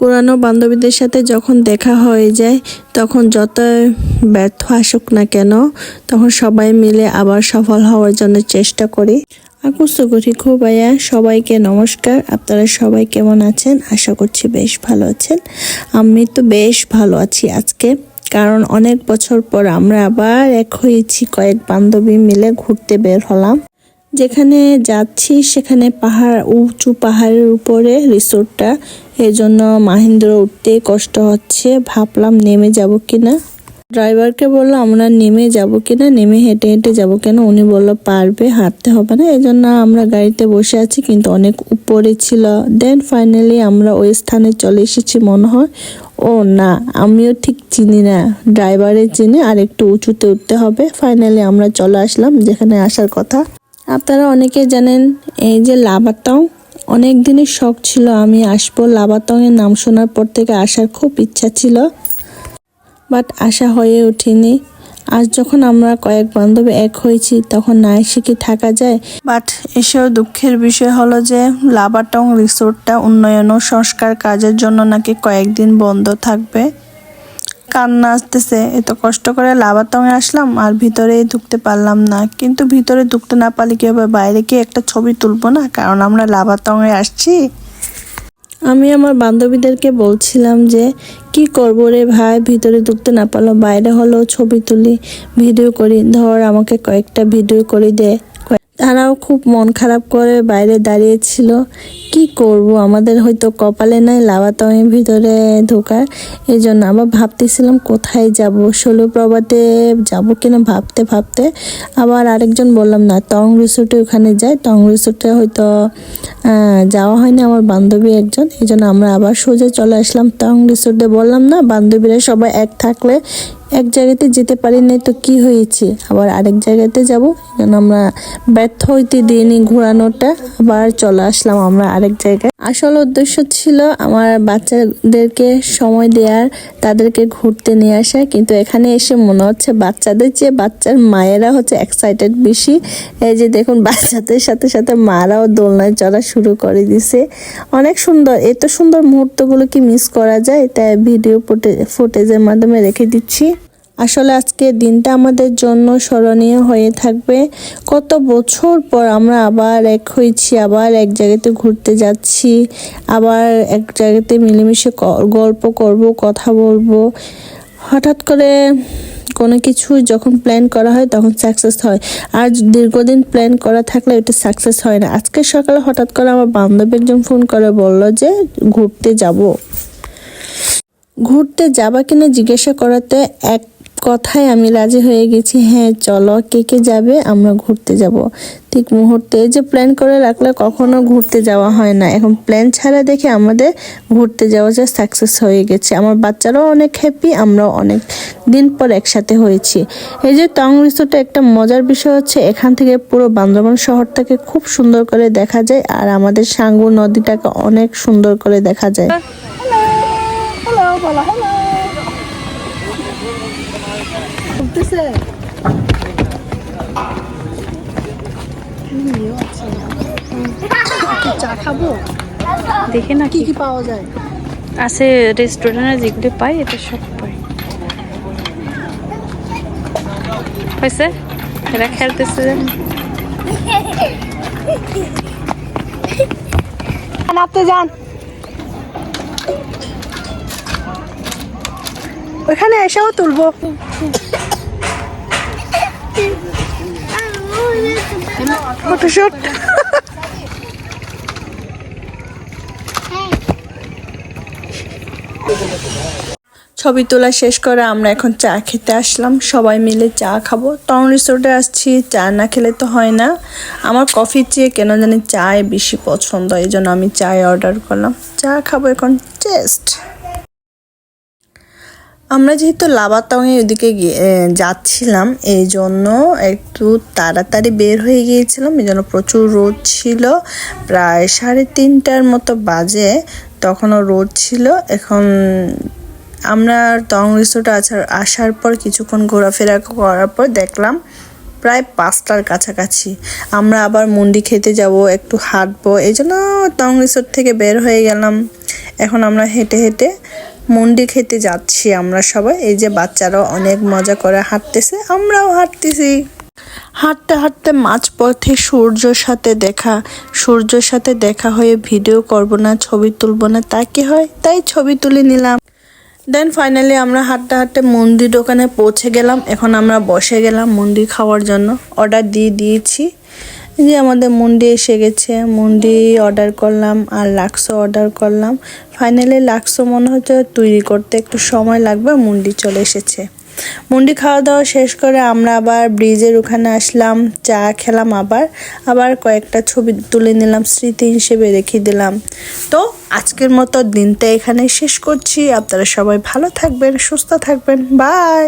পুরানো বান্ধবীদের সাথে যখন দেখা হয়ে যায়, তখন যত ব্যর্থ আসুক না কেন, তখন সবাই মিলে আবার সফল হওয়ার জন্য চেষ্টা করি। আকুস্ত করি খুব ভাইয়া সবাইকে নমস্কার। আপনারা সবাই কেমন আছেন? আশা করছি বেশ ভালো আছেন। আমি তো বেশ ভালো আছি আজকে, কারণ অনেক বছর পর আমরা আবার এক হয়েছি, কয়েক বান্ধবী মিলে ঘুরতে বের হলাম। যেখানে যাচ্ছি, সেখানে পাহাড়, উঁচু পাহাড়ের উপরে, রিসোর্টটা। এই জন্য মাহিন্দ্র উঠতে কষ্ট হচ্ছে। ভাবলাম, নেমে যাব কিনা? ড্রাইভারকে বলল আমরা নেমে যাব কিনা? নেমে হেঁটে হেঁটে যাব কেন? উনি বলল, পারবে, হাঁটতে হবে না। এই জন্য আমরা গাড়িতে বসে আছি, কিন্তু অনেক উপরে ছিল। দেন ফাইনালি আমরা ওই স্থানে চলে এসেছি, মনে হয়। ও না, আমিও ঠিক চিনি না। ড্রাইভারের চিনি, আর একটু উঁচুতে উঠতে হবে। ফাইনালি আমরা চলে আসলাম, যেখানে আসার কথা। আপনারা অনেকে জানেন, এই যে লাবাতং অনেক দিনের শখ ছিল, আমি আসব লাবাতংয়ের নাম শোনার পর থেকে আসার খুব ইচ্ছা ছিল। বাট আশা হয়ে ওঠেনি। আজ যখন আমরা কয়েক বান্ধবী এক হয়েছি, তখন না এসে কি থাকা যায়? বাট এসেও দুঃখের বিষয় হলো যে লাবাটং রিসোর্টটা উন্নয়ন ও সংস্কার কাজের জন্য নাকি কয়েকদিন বন্ধ থাকবে। কান্না আসতেছে, এত কষ্ট করে লাবাতংয়ে আসলাম আর ভিতরে ঢুকতে পারলাম না। কিন্তু ভিতরে ঢুকতে না পারলে কি হবে? বাইরে কি একটা ছবি তুলবো না? কারণ আমরা লাবাতংয়ে আসছি। আমি আমার বান্ধবীদেরকে বলছিলাম যে, কি করব রে ভাই? ভিতরে ঢুকতে না পারল, বাইরে হলেও ছবি তুলি, ভিডিও করি। ধর আমাকে কয়েকটা ভিডিও করে দে। তারাও খুব মন খারাপ করে বাইরে দাঁড়িয়েছিল। কি করব? আমাদের হয়তো কপালে নাই লাভাতমের ভিতরে ঢোকার। এই জন্য আবার ভাবতেছিলাম কোথায় যাব? ষোলো প্রবাতে যাব কিনা ভাবতে ভাবতে আবার আরেকজন বললাম, না, টং রিসোর্টে ওখানে যাই। টং রিসোর্টে হয়তো যাওয়া হয়নি আমার বান্ধবী একজন। এই জন্য আমরা আবার সোজা চলে আসলাম টং রিসোর্টে। বললাম, না, বান্ধবীরা সবাই এক থাকলে এক জায়গাতে যেতে পারি নাই তো কি হয়েছে? আবার আরেক জায়গাতে যাব যেন আমরা ব্যর্থ হইতে দিইনি ঘোরানোটা। আবার চলে আসলাম আমরা আরেক জায়গায়। আসল উদ্দেশ্য ছিল আমার বাচ্চাদেরকে সময় দেওয়ার, তাদেরকে ঘুরতে নিয়ে আসা, কিন্তু এখানে এসে মনে হচ্ছে বাচ্চাদের চেয়ে বাচ্চার মায়েরা হচ্ছে এক্সাইটেড বেশি। এই যে দেখুন, বাচ্চাদের সাথে সাথে মারাও দোলনায় চলা শুরু করে দিছে। অনেক সুন্দর, এত সুন্দর মুহূর্তগুলো কি মিস করা যায়? তাই ভিডিও ফুটেজের মাধ্যমে রেখে দিচ্ছি। আসলে আজকে দিনটা আমাদের জন্য স্মরণীয় হয়ে থাকবে। কত বছর পর আমরা আবার এক হয়েছি, আবার এক জায়গাতে ঘুরতে যাচ্ছি, আবার এক জায়গাতে মিলেমিশে গল্প করব, কথা বলব। হঠাৎ করে কোনো কিছু যখন প্ল্যান করা হয় তখন সাকসেস হয়। আর দীর্ঘদিন প্ল্যান করা থাকলে এটা সাকসেস হয় না। আজকে সকালে হঠাৎ করে আমার বান্ধবী একজন ফোন করে, বলল যে ঘুরতে যাব। ঘুরতে যাবা কিনা জিজ্ঞাসা করাতে এক কথায় আমি রাজি হয়ে গেছি হ্যাঁ চলো কে কে যাবে? আমরা ঘুরতে যাব। ঠিক মুহূর্তে যে প্ল্যান করে রাখলে কখনো ঘুরতে যাওয়া হয় না। এখন প্ল্যান ছাড়া দেখে আমাদের ঘুরতে যাওয়া যা সাকসেস হয়ে গেছে। আমার বাচ্চারাও অনেক হ্যাপি আমরাও অনেক দিন পর একসাথে হয়েছি। এই যে টং রিসোর্টে একটা মজার বিষয় হচ্ছে এখান থেকে পুরো বান্দরবান শহরটাকে খুব সুন্দর করে দেখা যায় আর আমাদের সাঙ্গু নদীটাকে অনেক সুন্দর করে দেখা যায়। Hello, বলো উঠতেছে চা খাব? দেখে না কি কি পাওয়া যায়। আছে রেস্টুরেন্টে যেগুলো পাই এটা সব পাই। হয়েছে? এরা খেলতেছে। নামতে যান। ওইখানে এসেও তুলবো। ছবি তোলা শেষ করে আমরা এখন চা খেতে আসলাম। সবাই মিলে চা খাব। টাউন রিসোর্টে আসছি, চা না খেলে তো হয় না। আমার কফি চেয়ে কেন জানি চায় বেশি পছন্দ, এই জন্য আমি চায় অর্ডার করলাম। চা খাব এখন, টেস্ট। আমরা যেহেতু লাবাতংয়ে ওদিকে যাচ্ছিলাম এই জন্য একটু তাড়াতাড়ি বের হয়ে গিয়েছিলাম। এই জন্য প্রচুর রোদ ছিল। প্রায় সাড়ে তিনটার মতো বাজে তখনও রোদ ছিল। এখন আমরা টং রিসোর্টে আসার আসার পর কিছুক্ষণ ঘোরাফেরা করার পর দেখলাম প্রায় পাঁচটার কাছাকাছি। আমরা আবার মুন্ডি খেতে যাব, একটু হাঁটবো এই জন্য টং রিসোর্ট থেকে বের হয়ে গেলাম। এখন আমরা হেঁটে হেঁটে মুন্ডি খেতে যাচ্ছি আমরা সবাই। এই যে বাচ্চারাও অনেক মজা করে হাঁটতেছে, আমরাও হাঁটতেছি। হাঁটতে হাঁটতে মাঝপথে সূর্যর সাথে দেখা, সূর্যর সাথে দেখা হয়ে ভিডিও করব না, ছবি তুলবো না, তা কি হয়? তাই ছবি তুলে নিলাম। দেন ফাইনালি আমরা হাঁটতে হাঁটতে মন্দির দোকানে পৌঁছে গেলাম। এখন আমরা বসে গেলাম মন্দির খাওয়ার জন্য। অর্ডার দিয়ে দিয়েছি। যে আমাদের মুন্ডি এসে গেছে। মুন্ডি অর্ডার করলাম আর লাক্সো অর্ডার করলাম। ফাইনালি লাক্সো মনে হচ্ছে তৈরি করতে একটু সময় লাগবে, মুন্ডি চলে এসেছে। মুন্ডি খাওয়া দাওয়া শেষ করে আমরা আবার ব্রিজের ওখানে আসলাম, চা খেলাম আবার। আবার কয়েকটা ছবি তুলে নিলাম, স্মৃতি হিসেবে রেখে দিলাম। তো আজকের মতো দিনটা এখানে শেষ করছি। আপনারা সবাই ভালো থাকবেন, সুস্থ থাকবেন। বাই